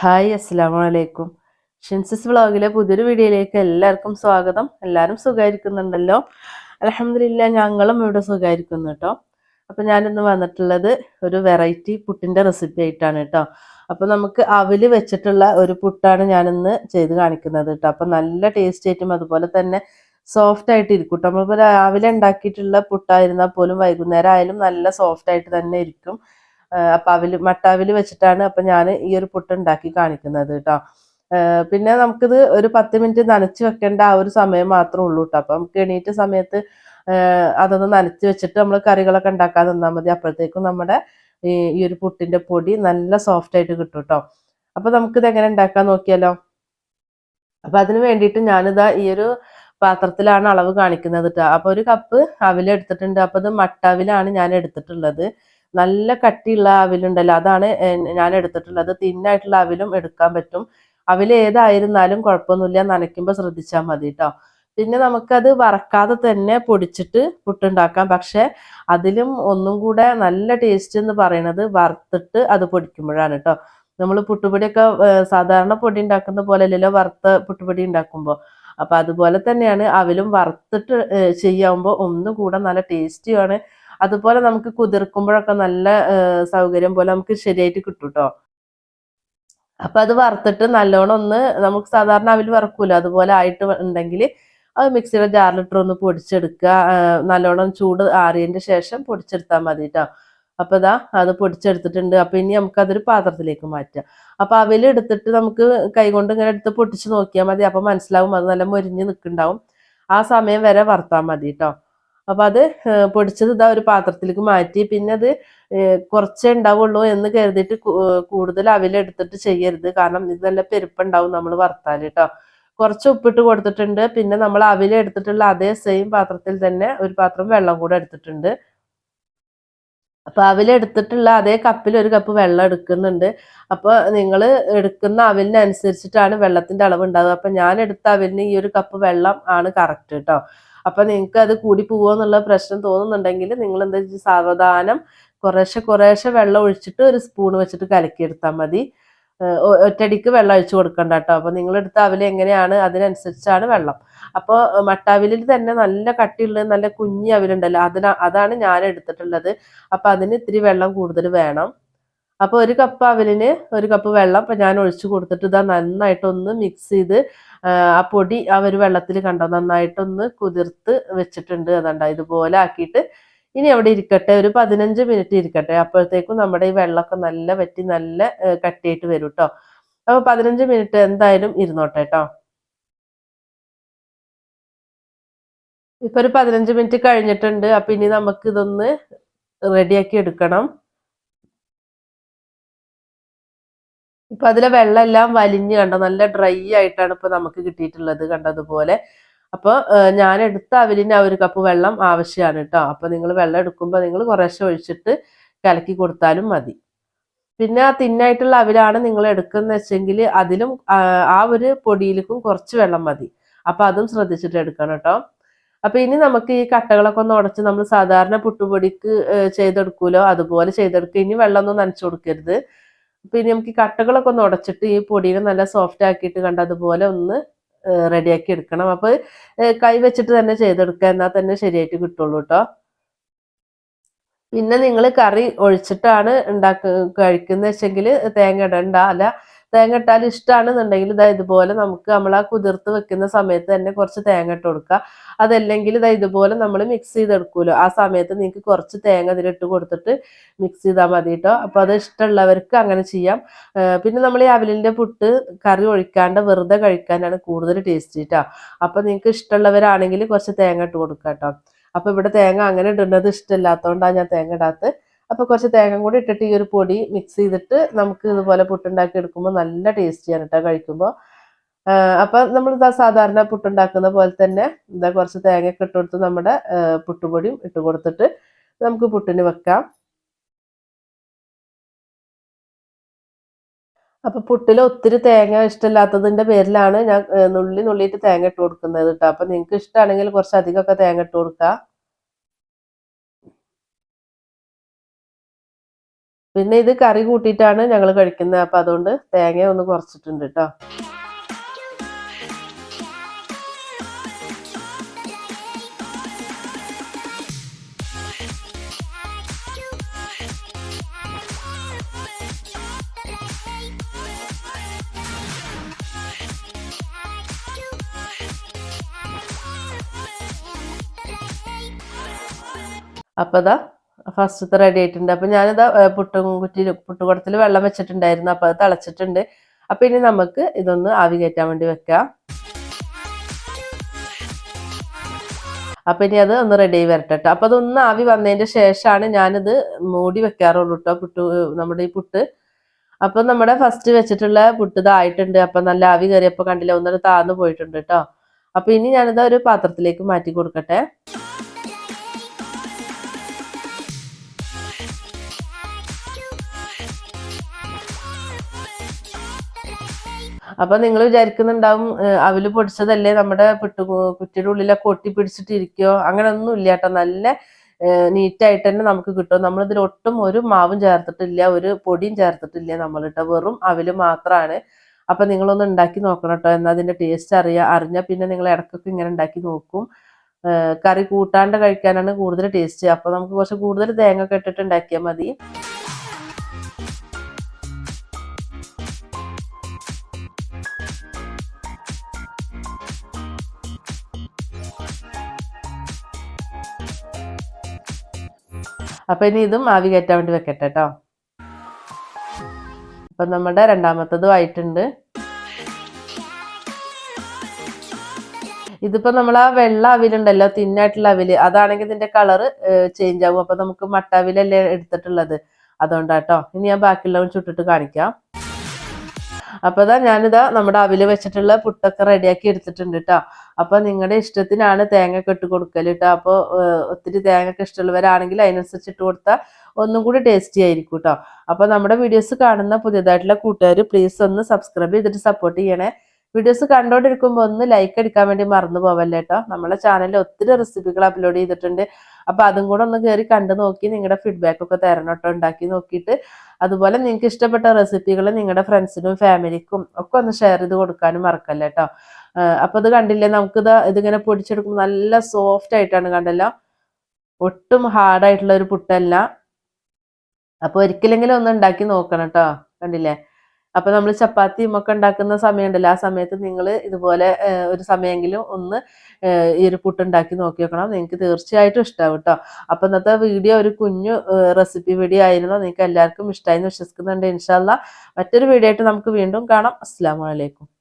Hi അസ്സാം അലൈക്കും ഷിൻസിസ് വ്ളോഗിലെ പുതിയൊരു വീഡിയോയിലേക്ക് എല്ലാവർക്കും സ്വാഗതം. എല്ലാവരും സുഖമായിരിക്കുന്നുണ്ടല്ലോ അലഹമില്ല ഞങ്ങളും ഇവിടെ സുഖമായിരിക്കുന്നു കേട്ടോ. അപ്പം ഞാനിന്ന് വന്നിട്ടുള്ളത് ഒരു വെറൈറ്റി പുട്ടിന്റെ റെസിപ്പി ആയിട്ടാണ് കേട്ടോ. അപ്പോൾ നമുക്ക് അവിൽ വെച്ചിട്ടുള്ള ഒരു പുട്ടാണ് ഞാനിന്ന് ചെയ്ത് കാണിക്കുന്നത് കേട്ടോ. അപ്പം നല്ല ടേസ്റ്റ് ആയിട്ടും അതുപോലെ തന്നെ സോഫ്റ്റ് ആയിട്ട് ഇരിക്കും നമ്മളിപ്പോൾ രാവിലെ ഉണ്ടാക്കിയിട്ടുള്ള പുട്ടായിരുന്നാൽ പോലും വൈകുന്നേരം ആയാലും നല്ല സോഫ്റ്റ് ആയിട്ട് തന്നെ ഇരിക്കും. അപ്പം അവിൽ മട്ടാവിൽ വെച്ചിട്ടാണ് അപ്പം ഞാൻ ഈ ഒരു പുട്ട് ഉണ്ടാക്കി കാണിക്കുന്നത് കേട്ടോ പിന്നെ നമുക്കിത് ഒരു പത്ത് മിനിറ്റ് നനച്ച് വെക്കേണ്ട ആ ഒരു സമയം മാത്രമേ ഉള്ളൂ കേട്ടോ അപ്പം നമുക്ക് എണീറ്റ സമയത്ത് അതൊന്ന് നനച്ച് വെച്ചിട്ട് നമ്മൾ കറികളൊക്കെ ഉണ്ടാക്കാൻ നിന്നാൽ മതി. അപ്പോഴത്തേക്കും നമ്മുടെ ഈ ഒരു പുട്ടിന്റെ പൊടി നല്ല സോഫ്റ്റ് ആയിട്ട് കിട്ടും കേട്ടോ അപ്പൊ നമുക്കിത് എങ്ങനെ ഉണ്ടാക്കാൻ നോക്കിയാലോ? അപ്പൊ അതിന് വേണ്ടിയിട്ട് ഞാനിതാ ഈ ഒരു പാത്രത്തിലാണ് അളവ് കാണിക്കുന്നത് കേട്ടോ അപ്പൊ ഒരു കപ്പ് അവിലെടുത്തിട്ടുണ്ട്. അപ്പൊ ഇത് മട്ടവിലാണ് ഞാൻ എടുത്തിട്ടുള്ളത്. നല്ല കട്ടിയുള്ള അവിലുണ്ടല്ലോ. അതാണ് ഞാൻ എടുത്തിട്ടുള്ളത്. തിന്നായിട്ടുള്ള അവിലും എടുക്കാൻ പറ്റും. അവിൽ ഏതായിരുന്നാലും കുഴപ്പമൊന്നുമില്ല. നനയ്ക്കുമ്പോൾ ശ്രദ്ധിച്ചാൽ മതി കേട്ടോ പിന്നെ നമുക്കത് വറക്കാതെ തന്നെ പൊടിച്ചിട്ട് പുട്ടുണ്ടാക്കാം. പക്ഷെ അതിലും ഒന്നും കൂടെ നല്ല ടേസ്റ്റ് എന്ന് പറയുന്നത് വറുത്തിട്ട് അത് പൊടിക്കുമ്പോഴാണ് കേട്ടോ നമ്മൾ പുട്ടുപൊടിയൊക്കെ സാധാരണ പൊടി ഉണ്ടാക്കുന്ന പോലെ അല്ലല്ലോ വറുത്ത പുട്ടുപൊടി ഉണ്ടാക്കുമ്പോൾ അപ്പൊ അതുപോലെ തന്നെയാണ് അവലും വറുത്തിട്ട് ചെയ്യാവുമ്പോൾ ഒന്നും കൂടെ നല്ല ടേസ്റ്റിയാണ് അതുപോലെ നമുക്ക് കുതിർക്കുമ്പോഴൊക്കെ നല്ല സൗകര്യം പോലെ നമുക്ക് ശരിയായിട്ട് കിട്ടും കേട്ടോ അപ്പൊ അത് വറുത്തിട്ട് നല്ലോണം ഒന്ന് നമുക്ക് സാധാരണ അവിൽ വറക്കൂല. അതുപോലെ ആയിട്ട് ഉണ്ടെങ്കിൽ അത് മിക്സിയുടെ ജാറിലിട്ട് ഒന്ന് പൊടിച്ചെടുക്കുക. നല്ലോണം ചൂട് ആറിയതിന്റെ ശേഷം പൊടിച്ചെടുത്താൽ മതി കേട്ടോ അപ്പൊ ഇതാ അത് പൊടിച്ചെടുത്തിട്ടുണ്ട്. അപ്പൊ ഇനി നമുക്ക് അതൊരു പാത്രത്തിലേക്ക് മാറ്റാം. അപ്പൊ അവലെടുത്തിട്ട് നമുക്ക് കൈകൊണ്ട് ഇങ്ങനെ എടുത്ത് പൊട്ടിച്ച് നോക്കിയാൽ മതി. അപ്പൊ മനസ്സിലാവും അത് നല്ല മൊരിഞ്ഞ് നിൽക്കുന്നുണ്ടാവും. ആ സമയം വരെ വറുത്താൽ മതി കേട്ടോ അപ്പൊ അത് പൊടിച്ചത് ഇതാ ഒരു പാത്രത്തിലേക്ക് മാറ്റി. പിന്നെ അത് കുറച്ചേ ഉണ്ടാവുള്ളൂ എന്ന് കരുതിയിട്ട് കൂടുതൽ അവിലെടുത്തിട്ട് ചെയ്യരുത്. കാരണം ഇത് നല്ല പെരുപ്പുണ്ടാവും നമ്മൾ വറുത്താൽ കേട്ടോ കുറച്ച് ഉപ്പിട്ട് കൊടുത്തിട്ടുണ്ട്. പിന്നെ നമ്മൾ അവിലെടുത്തിട്ടുള്ള അതേ സെയിം പാത്രത്തിൽ തന്നെ ഒരു പാത്രം വെള്ളം കൂടെ എടുത്തിട്ടുണ്ട്. അപ്പൊ അവിലെടുത്തിട്ടുള്ള അതേ കപ്പിൽ ഒരു കപ്പ് വെള്ളം എടുക്കുന്നുണ്ട്. അപ്പൊ നിങ്ങൾ എടുക്കുന്ന അവിലിനനുസരിച്ചിട്ടാണ് വെള്ളത്തിന്റെ അളവ് ഉണ്ടാവുക. അപ്പൊ ഞാൻ എടുത്ത അവിലിന് ഈ ഒരു കപ്പ് വെള്ളം ആണ് കറക്റ്റ് കേട്ടോ അപ്പൊ നിങ്ങൾക്ക് അത് കൂടി പോവോ പ്രശ്നം തോന്നുന്നുണ്ടെങ്കിൽ നിങ്ങൾ എന്താ സാവധാനം കുറേശ്ശെ കുറേശ്ശെ വെള്ളം ഒഴിച്ചിട്ട് ഒരു സ്പൂൺ വെച്ചിട്ട് കലക്കിയെടുത്താൽ മതി. ഒറ്റടിക്ക് വെള്ളം ഒഴിച്ചു കൊടുക്കണ്ട കേട്ടോ. അപ്പൊ നിങ്ങളെടുത്ത അവിൽ എങ്ങനെയാണ് അതിനനുസരിച്ചാണ് വെള്ളം. അപ്പോൾ മട്ടാവിലിൽ തന്നെ നല്ല കട്ടിയുള്ള നല്ല കുഞ്ഞി അവലുണ്ടല്ലോ അതിന അതാണ് ഞാൻ എടുത്തിട്ടുള്ളത്. അപ്പൊ അതിന് ഇത്തിരി വെള്ളം കൂടുതൽ വേണം. അപ്പൊ ഒരു കപ്പ് അവലിന് ഒരു കപ്പ് വെള്ളം ഇപ്പൊ ഞാൻ ഒഴിച്ചു കൊടുത്തിട്ട് ഇതാ നന്നായിട്ടൊന്ന് മിക്സ് ചെയ്ത് ആ പൊടി ആ ഒരു വെള്ളത്തിൽ കണ്ടോ? നന്നായിട്ടൊന്ന് കുതിർത്ത് വെച്ചിട്ടുണ്ട്. അതണ്ട ഇതുപോലെ ആക്കിയിട്ട് ഇനി അവിടെ ഇരിക്കട്ടെ. ഒരു പതിനഞ്ച് മിനിറ്റ് ഇരിക്കട്ടെ. അപ്പോഴത്തേക്കും നമ്മുടെ ഈ വെള്ളമൊക്കെ നല്ല വറ്റി നല്ല കട്ടിയായിട്ട് വരും കേട്ടോ അപ്പൊ പതിനഞ്ച് മിനിറ്റ് എന്തായാലും ഇരുന്നോട്ടെ കേട്ടോ ഇപ്പൊ ഒരു പതിനഞ്ച് മിനിറ്റ് കഴിഞ്ഞിട്ടുണ്ട്. അപ്പൊ ഇനി നമുക്ക് ഇതൊന്ന് റെഡിയാക്കി എടുക്കണം. ഇപ്പൊ അതിലെ വെള്ളം എല്ലാം വലിഞ്ഞ് കണ്ടോ? നല്ല ഡ്രൈ ആയിട്ടാണ് ഇപ്പൊ നമുക്ക് കിട്ടിയിട്ടുള്ളത് കണ്ടതുപോലെ. അപ്പോൾ ഞാൻ എടുത്ത അവിലിന് ആ ഒരു കപ്പ് വെള്ളം ആവശ്യമാണ് കേട്ടോ. അപ്പൊ നിങ്ങൾ വെള്ളം എടുക്കുമ്പോൾ നിങ്ങൾ കുറേശ്ശെ ഒഴിച്ചിട്ട് കലക്കി കൊടുത്താലും മതി. പിന്നെ ആ തിന്നായിട്ടുള്ള അവിലാണ് നിങ്ങൾ എടുക്കുന്ന വെച്ചെങ്കിൽ അതിലും ആ ഒരു പൊടിയിലേക്കും കുറച്ച് വെള്ളം മതി. അപ്പൊ അതും ശ്രദ്ധിച്ചിട്ട് എടുക്കണം കേട്ടോ. അപ്പൊ ഇനി നമുക്ക് ഈ കട്ടകളൊക്കെ ഒന്ന് ഉടച്ച് നമ്മൾ സാധാരണ പുട്ടുപൊടിക്ക് ചെയ്തെടുക്കൂലോ? അതുപോലെ ചെയ്തെടുക്കുക ഇനി വെള്ളമൊന്നും നനച്ചു കൊടുക്കരുത്. പിന്നെ നമുക്ക് ഈ കട്ടകളൊക്കെ ഒന്ന് ഉടച്ചിട്ട് ഈ പൊടിയെ നല്ല സോഫ്റ്റ് ആക്കിയിട്ട് കണ്ട അതുപോലെ ഒന്ന് റെഡിയാക്കി എടുക്കണം. അപ്പോൾ കൈ വെച്ചിട്ട് തന്നെ ചെയ്തെടുക്കുക. എന്നാൽ തന്നെ ശരിയായിട്ട് കിട്ടുള്ളൂ കേട്ടോ പിന്നെ നിങ്ങൾ കറി ഒഴിച്ചിട്ടാണ് ഉണ്ടാക്ക കഴിക്കുന്ന വെച്ചെങ്കിൽ തേങ്ങ ഇടണ്ട. അല്ല തേങ്ങ ഇട്ടാൽ ഇഷ്ടമാണെന്നുണ്ടെങ്കിൽ ഇതാ ഇതുപോലെ നമുക്ക് നമ്മൾ ആ കുതിർത്ത് വെക്കുന്ന സമയത്ത് തന്നെ കുറച്ച് തേങ്ങ ഇട്ട് കൊടുക്കുക. അതല്ലെങ്കിൽ ഇതാ ഇതുപോലെ നമ്മൾ മിക്സ് ചെയ്തെടുക്കുമല്ലോ ആ സമയത്ത് നിങ്ങൾക്ക് കുറച്ച് തേങ്ങ ഇതിലിട്ട് കൊടുത്തിട്ട് മിക്സ് ചെയ്താൽ മതി കേട്ടോ അപ്പോൾ അത് ഇഷ്ടമുള്ളവർക്ക് അങ്ങനെ ചെയ്യാം. പിന്നെ നമ്മൾ ഈ അവലിന്റെ പുട്ട് കറി ഒഴിക്കാണ്ട് വെറുതെ കഴിക്കാനാണ് കൂടുതൽ ടേസ്റ്റ് കേട്ടോ അപ്പോൾ നിങ്ങൾക്ക് ഇഷ്ടമുള്ളവരാണെങ്കിൽ കുറച്ച് തേങ്ങ ഇട്ട് കൊടുക്കാം കേട്ടോ അപ്പോൾ ഇവിടെ തേങ്ങ അങ്ങനെ ഇടുന്നത് ഇഷ്ടമില്ലാത്തതുകൊണ്ടാണ് ഞാൻ തേങ്ങ ഇടാത്തത് അപ്പോൾ കുറച്ച് തേങ്ങ കൂടി ഇട്ടിട്ട് ഈ ഒരു പൊടി മിക്സ് ചെയ്തിട്ട് നമുക്ക് ഇതുപോലെ പുട്ടുണ്ടാക്കി എടുക്കുമ്പോൾ നല്ല ടേസ്റ്റിയാണ് കേട്ടോ കഴിക്കുമ്പോൾ അപ്പം നമ്മൾ ഇതാ സാധാരണ പുട്ടുണ്ടാക്കുന്ന പോലെ തന്നെ ഇതാ കുറച്ച് തേങ്ങയൊക്കെ ഇട്ട് കൊടുത്ത് നമ്മുടെ പുട്ടുപൊടിയും ഇട്ട് കൊടുത്തിട്ട് നമുക്ക് പുട്ടിന് വെക്കാം. അപ്പൊ പുട്ടിൽ ഒത്തിരി തേങ്ങ ഇഷ്ടമില്ലാത്തതിന്റെ പേരിലാണ് ഞാൻ നുള്ളി നുള്ളിയിട്ട് തേങ്ങ ഇട്ട് കൊടുക്കുന്നത് കേട്ടോ അപ്പൊ നിങ്ങൾക്ക് ഇഷ്ടമാണെങ്കിൽ കുറച്ച് അധികമൊക്കെ തേങ്ങ ഇട്ട് കൊടുക്കുക പിന്നെ ഇത് കറി കൂട്ടിയിട്ടാണ് ഞങ്ങൾ കഴിക്കുന്നത്. അപ്പം അതുകൊണ്ട് തേങ്ങ ഒന്ന് കുറച്ചിട്ടുണ്ട് കേട്ടോ അപ്പോൾ ഇതാ ഫസ്റ്റത്തെ റെഡി ആയിട്ടുണ്ട്. അപ്പം ഞാനിത് പുട്ടും കുറ്റി പുട്ടുകുടത്തിൽ വെള്ളം വെച്ചിട്ടുണ്ടായിരുന്നു. അപ്പോൾ അത് തിളച്ചിട്ടുണ്ട്. അപ്പം ഇനി നമുക്ക് ഇതൊന്ന് ആവി കയറ്റാൻ വേണ്ടി വെക്കാം. അപ്പം ഇനി അത് ഒന്ന് റെഡി ആയി വരട്ടെ അപ്പൊ അപ്പം അതൊന്ന് ആവി വന്നതിന്റെ ശേഷമാണ് ഞാനിത് മൂടി വെക്കാറുള്ളൂ കേട്ടോ പുട്ട് നമ്മുടെ ഈ പുട്ട്. അപ്പം നമ്മുടെ ഫസ്റ്റ് വെച്ചിട്ടുള്ള പുട്ട് ഇതായിട്ടുണ്ട് അപ്പം നല്ല ആവി കയറിയപ്പോൾ കണ്ടില്ല ഒന്നൊരു താന്ന് പോയിട്ടുണ്ട് കേട്ടോ അപ്പം ഇനി ഞാനിത് ഒരു പാത്രത്തിലേക്ക് മാറ്റി കൊടുക്കട്ടെ. അപ്പൊ നിങ്ങൾ വിചാരിക്കുന്നുണ്ടാവും അവൽ പൊടിച്ചതല്ലേ നമ്മുടെ പിട്ടു കുറ്റിയുടെ ഉള്ളിലൊക്കെ ഒട്ടി പിടിച്ചിട്ടിരിക്കോ? അങ്ങനെ ഒന്നും ഇല്ല കേട്ടോ. നല്ല നീറ്റായിട്ട് തന്നെ നമുക്ക് കിട്ടും. നമ്മളിതിൽ ഒട്ടും ഒരു മാവും ചേർത്തിട്ടില്ല ഒരു പൊടിയും ചേർത്തിട്ടില്ല നമ്മളിട്ട വെറും അവൽ മാത്രമാണ് അപ്പൊ നിങ്ങളൊന്ന് ഉണ്ടാക്കി നോക്കണം കേട്ടോ. എന്നാൽ അതിന്റെ ടേസ്റ്റ് അറിയാ. അറിഞ്ഞാൽ പിന്നെ നിങ്ങൾ ഇടക്കൊക്കെ ഇങ്ങനെ ഉണ്ടാക്കി നോക്കും. കറി കൂട്ടാണ്ട് കഴിക്കാനാണ് കൂടുതൽ ടേസ്റ്റ് അപ്പൊ നമുക്ക് കുറച്ച് കൂടുതൽ തേങ്ങ ഒക്കെ ഇട്ടിട്ട് ഉണ്ടാക്കിയാൽ മതി. അപ്പൊ ഇനി ഇതും ആവി കയറ്റാൻ വേണ്ടി വെക്കട്ടെ കേട്ടോ അപ്പൊ നമ്മുടെ രണ്ടാമത്തതും ആയിട്ടുണ്ട്. ഇതിപ്പോ നമ്മൾ ആ വെള്ള അവിലുണ്ടല്ലോ തിന്നായിട്ടുള്ള അവിൽ അതാണെങ്കിൽ ഇതിന്റെ കളർ ചേഞ്ച് ആവും. അപ്പൊ നമുക്ക് മട്ട അവിലല്ലേ എടുത്തിട്ടുള്ളത്. അതുകൊണ്ടാട്ടോ ഇനി ഞാൻ ബാക്കിയുള്ളവൻ ചുട്ടിട്ട് കാണിക്കാം. അപ്പൊ ഇതാ ഞാനിതാ നമ്മുടെ അവിൽ വെച്ചിട്ടുള്ള പുട്ടൊക്കെ റെഡിയാക്കി എടുത്തിട്ടുണ്ട് കേട്ടോ അപ്പോൾ നിങ്ങളുടെ ഇഷ്ടത്തിനാണ് തേങ്ങ ഒക്കെ ഇട്ട് കൊടുക്കൽ കേട്ടോ അപ്പൊ ഒത്തിരി തേങ്ങ ഒക്കെ ഇഷ്ടമുള്ളവരാണെങ്കിൽ അതിനനുസരിച്ച് ഇട്ട് കൊടുത്താൽ ഒന്നും കൂടി ടേസ്റ്റി ആയിരിക്കും കേട്ടോ അപ്പോൾ നമ്മുടെ വീഡിയോസ് കാണുന്ന പുതിയതായിട്ടുള്ള കൂട്ടുകാർ പ്ലീസ് ഒന്ന് സബ്സ്ക്രൈബ് ചെയ്തിട്ട് സപ്പോർട്ട് ചെയ്യണേ. വീഡിയോസ് കണ്ടോണ്ടിരിക്കുമ്പോൾ ഒന്ന് ലൈക്ക് അടിക്കാൻ വേണ്ടി മറന്നു പോവല്ലേ കേട്ടോ നമ്മളെ ചാനലിൽ ഒത്തിരി റെസിപ്പികൾ അപ്ലോഡ് ചെയ്തിട്ടുണ്ട്. അപ്പൊ അതും കൂടെ ഒന്ന് കയറി കണ്ടു നോക്കി നിങ്ങളുടെ ഫീഡ്ബാക്ക് ഒക്കെ തരണം കേട്ടോ ഉണ്ടാക്കി നോക്കിയിട്ട് അതുപോലെ നിങ്ങൾക്ക് ഇഷ്ടപ്പെട്ട റെസിപ്പികൾ നിങ്ങളുടെ ഫ്രണ്ട്സിനും ഫാമിലിക്കും ഒക്കെ ഒന്ന് ഷെയർ ചെയ്ത് കൊടുക്കാനും മറക്കല്ലേ കേട്ടോ അപ്പൊ ഇത് കണ്ടില്ലേ? നമുക്കിത് ഇതിങ്ങനെ പൊടിച്ചെടുക്കുമ്പോൾ നല്ല സോഫ്റ്റ് ആയിട്ടാണ് കണ്ടല്ലോ. ഒട്ടും ഹാർഡായിട്ടുള്ള ഒരു പുട്ടല്ല. അപ്പൊ ഒരിക്കലെങ്കിലും ഒന്ന് ഉണ്ടാക്കി നോക്കണം കേട്ടോ കണ്ടില്ലേ? അപ്പൊ നമ്മൾ ചപ്പാത്തിയും ഒക്കെ ഉണ്ടാക്കുന്ന സമയമുണ്ടല്ലോ. ആ സമയത്ത് നിങ്ങൾ ഇതുപോലെ ഒരു സമയമെങ്കിലും ഒന്ന് ഈ ഒരു പുട്ട് ഉണ്ടാക്കി നോക്കി നോക്കണം നിങ്ങൾക്ക് തീർച്ചയായിട്ടും ഇഷ്ടമാവും കേട്ടോ അപ്പൊ ഇന്നത്തെ വീഡിയോ ഒരു കുഞ്ഞു റെസിപ്പി വീഡിയോ ആയിരുന്നു. നിങ്ങൾക്ക് എല്ലാവർക്കും ഇഷ്ടമായി എന്ന് വിശ്വസിക്കുന്നുണ്ട് ഇൻഷാല്ല മറ്റൊരു വീഡിയോ ആയിട്ട് നമുക്ക് വീണ്ടും കാണാം. അസ്സാം വലൈക്കും